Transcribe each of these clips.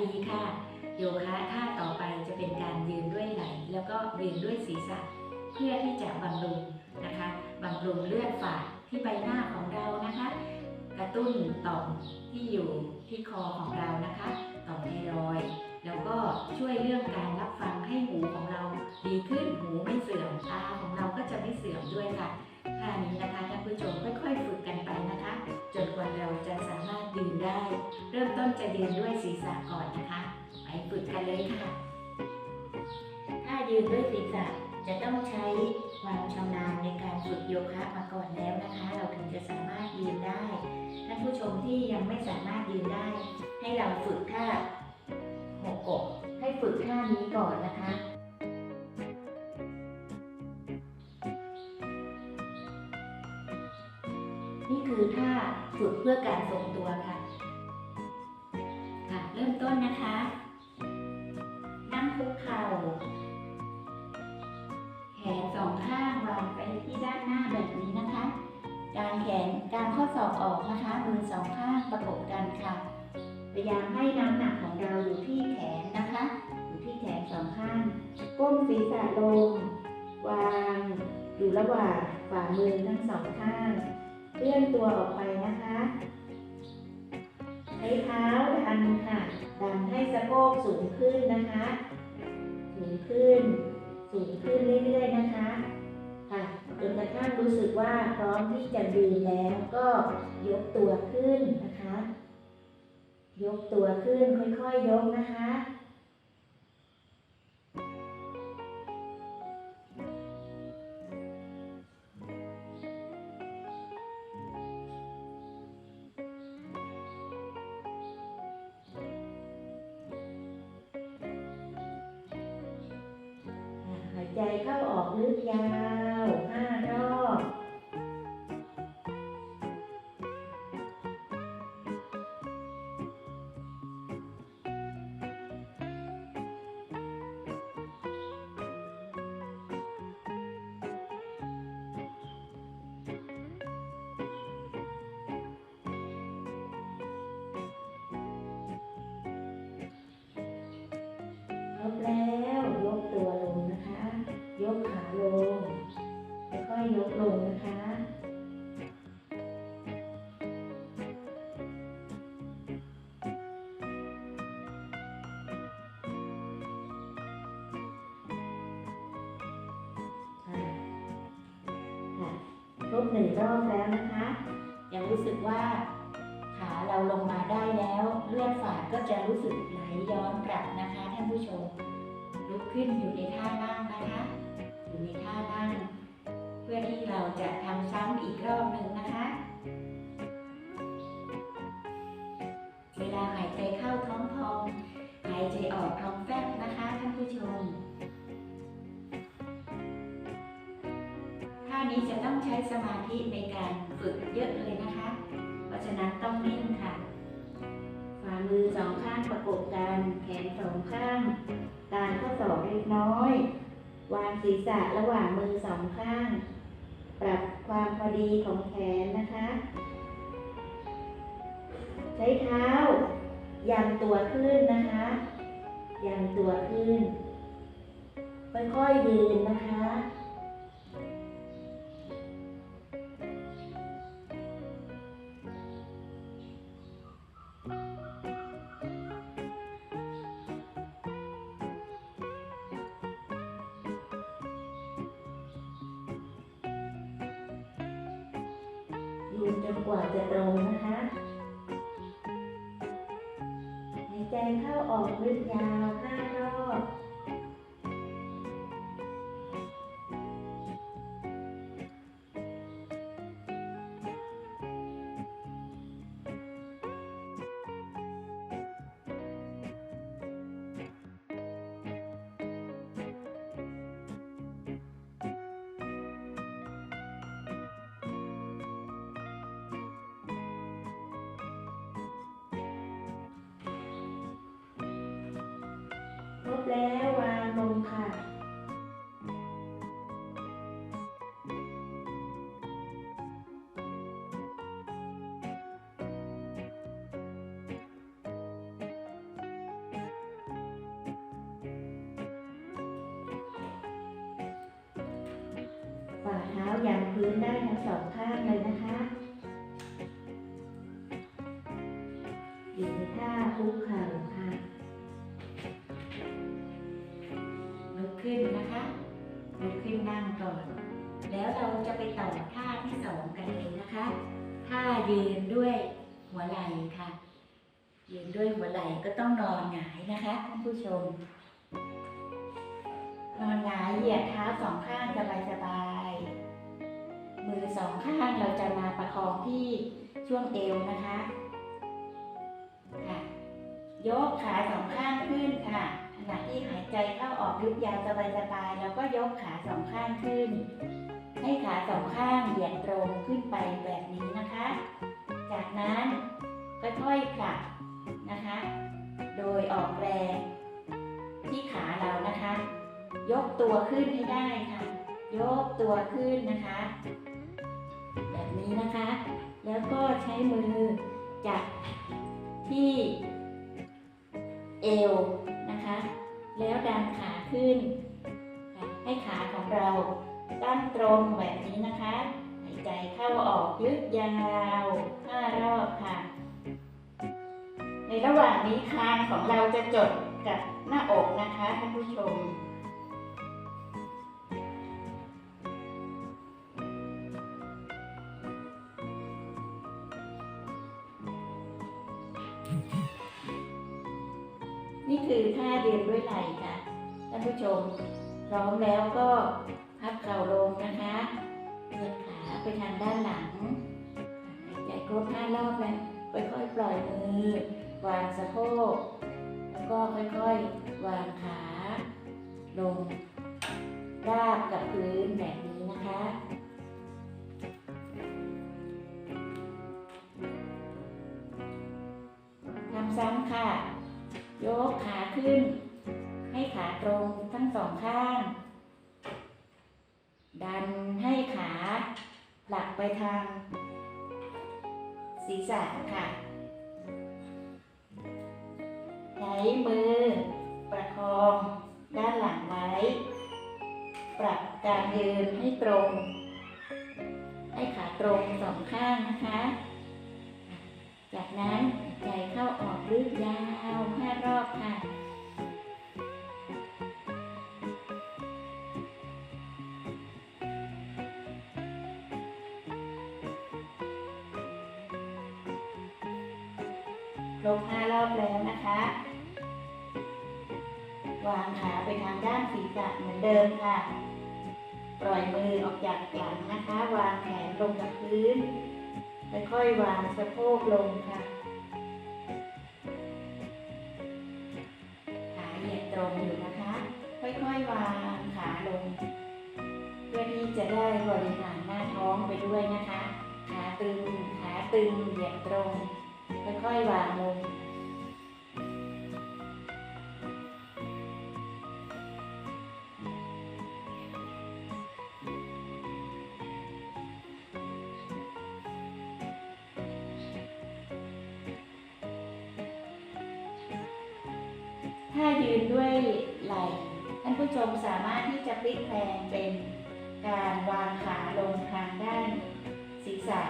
ดีค่ะ โยคะท่าต่อไปจะเป็นการยืนด้วยไหล่แล้วก็ยืนด้วยศีรษะ เพื่อที่จะบำรุงนะคะบำรุงเลือดฝาดที่ใบหน้าของเรานะคะ กระตุ้นต่อมที่อยู่ที่คอของเรานะคะ ต่อมไทรอยแล้วก็ช่วยเรื่องการรับฟังให้หูของเราดีขึ้นหูไม่เสื่อมตาของเราก็จะไม่เสื่อมด้วยค่ะ ท่านี้นะคะท่านผู้ชมค่อยๆฝึกกันไปนะคะ จนกว่าเราจะสามารถยืนได้ เริ่มต้นจะยืนด้วยศีรษะก่อนนะคะไปฝึกกันเลยค่ะ ถ้ายืนด้วยศีรษะจะต้องใช้ความชำนาญในการฝึกโยคะมาก่อนแล้วนะคะ เราถึงจะสามารถยืนได้ท่านผู้ชมที่ยังไม่สามารถยืนได้ ให้เราฝึกท่าหกกบให้ฝึกท่านี้ก่อนนะคะ พื่อการทรงตัวค่ะ ค่ะ เริ่มต้นนะคะ นั่งคุกเข่า แขนสองข้างวางไปที่ด้านหน้าแบบนี้นะคะ การแขนการข้อศอกออกนะคะ มือสองข้างประกบกันค่ะ พยายามให้น้ำหนักของเราอยู่ที่แขนนะคะ อยู่ที่แขนสองข้าง ก้มศีรษะลง วาง อยู่ระหว่างฝ่ามือทั้งสองข้าง เลื่อนตัวออกไปนะคะใช้เท้าดันค่ะดันให้สะโพกสูงขึ้นนะคะ สูงขึ้น สูงขึ้นเรื่อยๆนะคะค่ะจนกระทั่งรู้สึกว่าพร้อมที่จะยืนแล้วก็ยกตัวขึ้นนะคะ ยกตัวขึ้นค่อยๆยกนะคะ ครบหนึ่งรอบแล้วนะคะยังรู้สึกว่าขาเราลงมาได้แล้ว เลือดฝาดก็จะรู้สึกไหลย้อนกลับนะคะท่านผู้ชม ลุกขึ้นอยู่ในท่านั่งนะคะ อยู่ในท่านั่งเพื่อที่เราจะทำซ้ำอีกรอบหนึ่งนะคะ เวลาหายใจเข้าท้องพอง หายใจออกท้องแฟบนะคะท่านผู้ชม นี้จะต้องใช้สมาธิในการฝึกเยอะเลยนะคะ เพราะฉะนั้นต้องนิ่งค่ะ ฝ่ามือสองข้างประกบกัน แขนสองข้างกาข้อศอกเล็กน้อย วางศีรษะระหว่างมือสองข้าง ปรับความพอดีของแขนนะคะ ใช้เท้ายันตัวขึ้นนะคะ ยันตัวขึ้นค่อยๆยืนนะคะ นจนกว่าจะตรงนะคะ หายใจเข้าออกลึกยาวค่ะ บแล้ววางลงค่ะ ฝ่าเท้ายันพื้นได้ทั้งสองข้างเลยนะคะ ขึ้นนะคะลุกขึ้นนั่งก่อน แล้วเราจะไปต่อท่าที่สองกันเลยนะคะ ท่ายืนด้วยหัวไหล่ค่ะ ยืนด้วยหัวไหล่ก็ต้องนอนหงายนะคะท่านผู้ชม นอนหงายเหยียดเท้าสองข้างสบายๆมือสองข้างเราจะมาประคองที่ช่วงเอวนะคะค่ะ ยกขาสองข้างขึ้นค่ะ ขณะที่หายใจเข้าออกยุบยาวสบายๆแล้วก็ยกขาสองข้างขึ้น ให้ขาสองข้างเหยียดตรงขึ้นไปแบบนี้นะคะ จากนั้นค่อยๆผลักนะคะ โดยออกแรงที่ขาเรานะคะ ยกตัวขึ้นให้ได้ค่ะ ยกตัวขึ้นนะคะ แบบนี้นะคะ แล้วก็ใช้มือจับที่เอว นะคะ แล้วดันขาขึ้น ให้ขาของเราตั้งตรงแบบนี้นะคะหายใจเข้าออกลึกยาวห้ารอบค่ะ ในระหว่างนี้คางของเราจะจดกับหน้าอกนะคะท่านผู้ชม ลงราบกับพื้นแบบนี้นะคะ ทำซ้ำค่ะ ยกขาขึ้น ให้ขาตรงทั้งสองข้าง ดันให้ขาผลักไปทาง ศีรษะค่ะ ใช้มือประคอง ปรับการยืนให้ตรง ให้ขาตรงสองข้างนะคะ จากนั้นหายใจเข้าออกลึกยาวห้ารอบค่ะลงห้ารอบแล้วนะคะ วางขาไปทางด้านศีรษะเหมือนเดิมค่ะ ปล่อยมือออกจากหลังนะคะ วางแขนลงกับพื้นค่อยๆวางสะโพกลงค่ะขาเหยียดตรงอยู่นะคะ ค่อยๆวางขาลง เพื่อที่จะได้บริหารหน้าท้องไปด้วยนะคะ ขาตึงขาตึงเหยียดตรง ค่อยๆวางลง ชมสามารถที่จะพลิกแพลงเป็นการวางขาลงทางด้านศีรษะ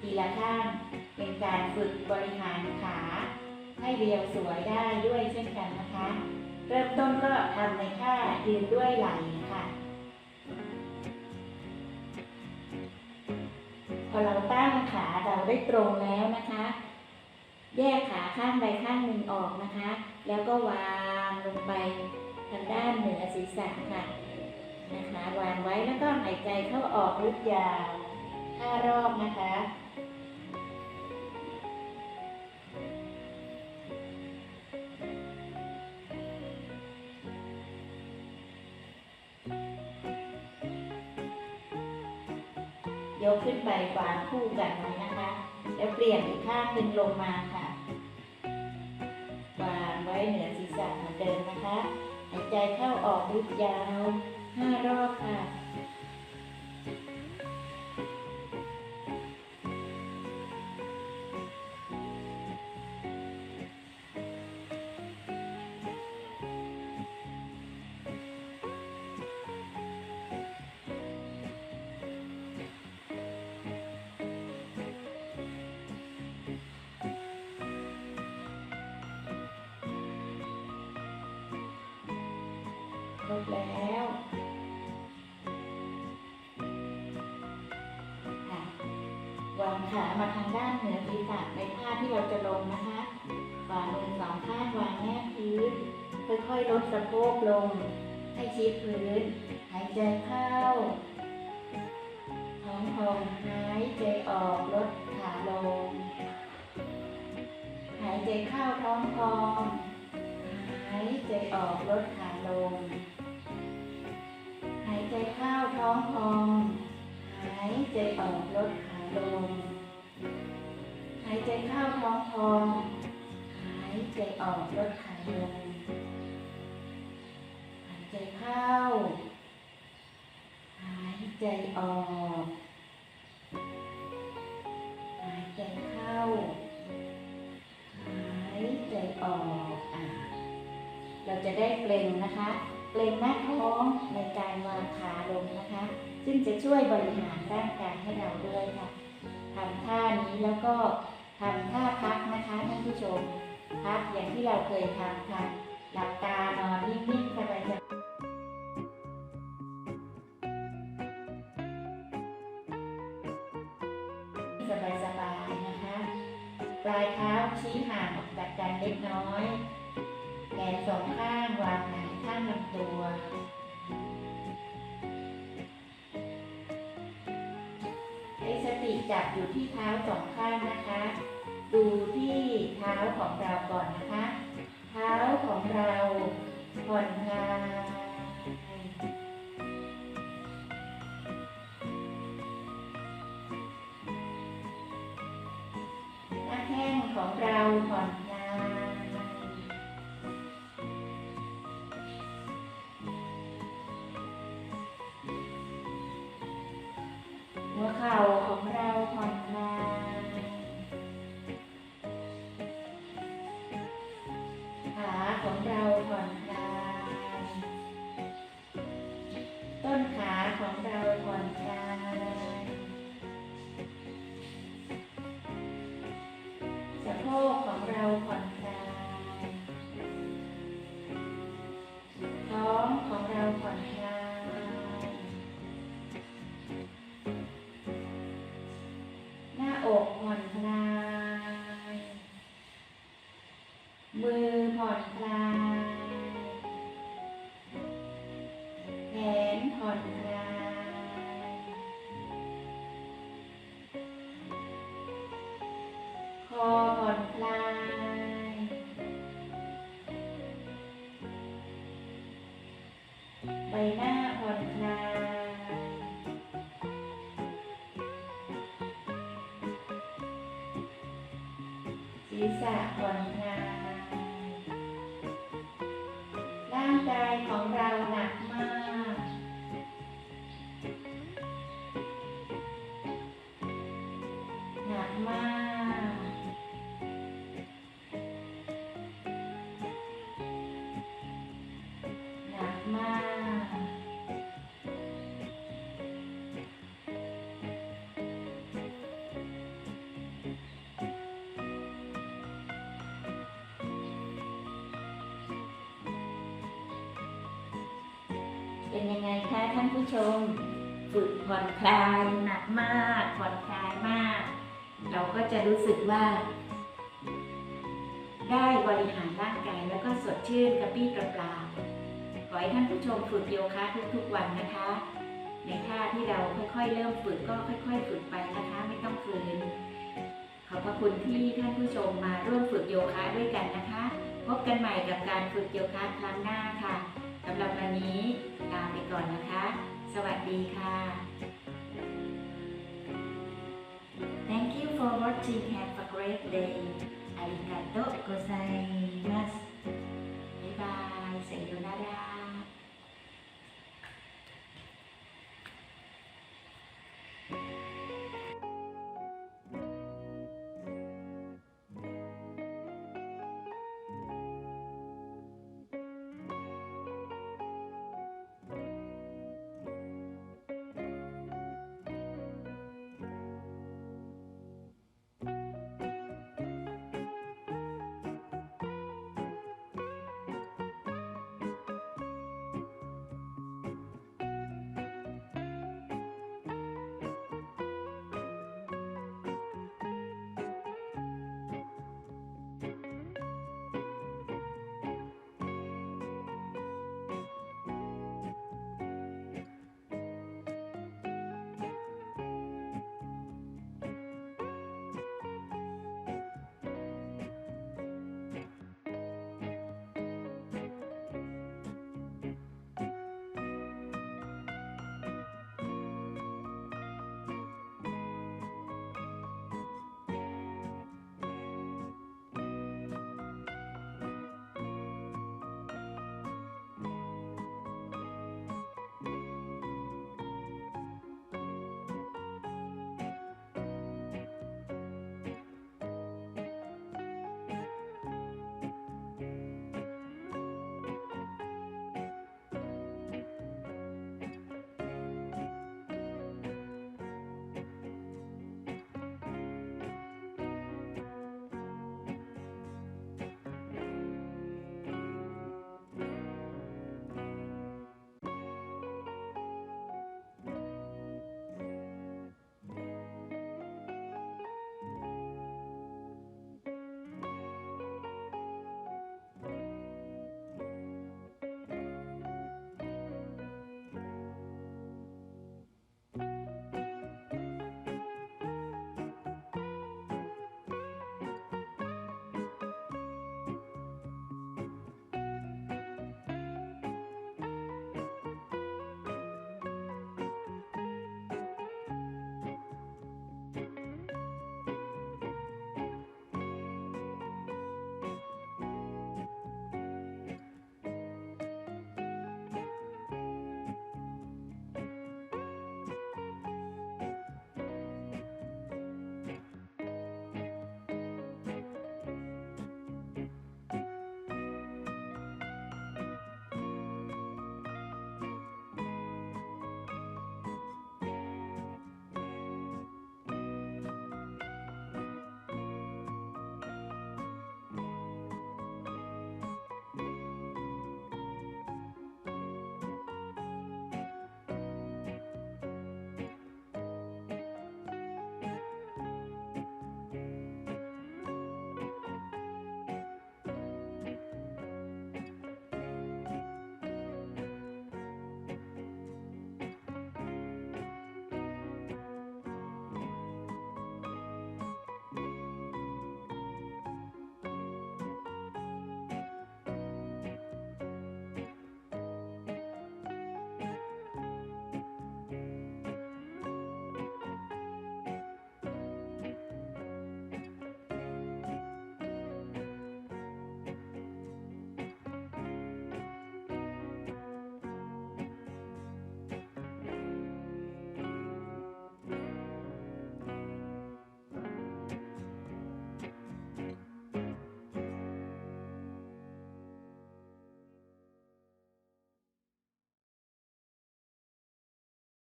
ทีละข้าง เป็นการฝึกบริหารขา ให้เรียวสวยได้ด้วยเช่นกันนะคะ เริ่มต้นก็ทำในท่ายืนด้วยไหล่ค่ะพอเราตั้งขาเราได้ตรงแล้วนะคะ แยกขาข้างใดข้างหนึ่งออกนะคะ แล้วก็วางลงไป ทางด้านเหนือศีรษะค่ะนะคะวางไว้แล้วก็หายใจเข้าออกลึกยาวห้ารอบนะคะยกขึ้นไปวางคู่กันไว้นะคะ แล้วเปลี่ยนอีกข้างหนึ่งลงมา ลุกยาวห้ารอบค่ะ รบแล้วค่ะวางขามาทางด้านเหนือศีรษะในท่าที่เราจะลงนะคะฝ่ามือสองข้างวางแนบพื้น ค่อยๆลดสะโพกลง ให้ชิดพื้น หายใจเข้าท้องพองหายใจออกลดขาลง หายใจเข้าท้องพอง หายใจออกลดขาลง ใจออกลดขาลง หายใจเข้าท้องพองหายใจออกลดขาลง หายใจเข้า หายใจออก หายใจเข้า หายใจออกอะเราจะได้เปล่งนะคะ เปล่งหน้าท้องในการวางขาลงนะคะ ซึ่งจะช่วยบริหารร่างกายให้เราด้วยค่ะทำท่านี้แล้วก็ทำท่าพักนะคะท่านผู้ชม พักอย่างที่เราเคยทำค่ะ หลับตานอนนิ่งๆสบายๆสบายๆนะคะ ปลายเท้าชี้ห่างออกจากกันเล็กน้อย แขนสองข้างวางหงา ลำตัวให้สติจับอยู่ที่เท้าสองข้างนะคะ ดูที่เท้าของเราก่อนนะคะ เท้าของเราผ่อนคลาย หัวเข่าของเรา ษะผ่อนคลายร่างกายของ เป็นยังไงคะท่านผู้ชม ฝึกผ่อนคลายหนักมาก ผ่อนคลายมาก เราก็จะรู้สึกว่า ได้บริหารร่างกายแล้วก็สดชื่นกระปี้กระเปล่าขอให้ท่านผู้ชมฝึกโยคะทุกๆวันนะคะ ในท่าที่เราค่อยๆ เริ่มฝึกก็ค่อย ๆ ฝึกไปนะคะ ไม่ต้องฝืนขอบพระคุณที่ท่านผู้ชมมาร่วมฝึกโยคะด้วยกันนะคะ พบกันใหม่กับการฝึกโยคะครั้งหน้าค่ะ สำหรับวันนี้ลาไปก่อนนะคะ สวัสดีค่ะ Thank you for watching. Have a great day. Arigato gozaimasu. Bye bye. Sayonara.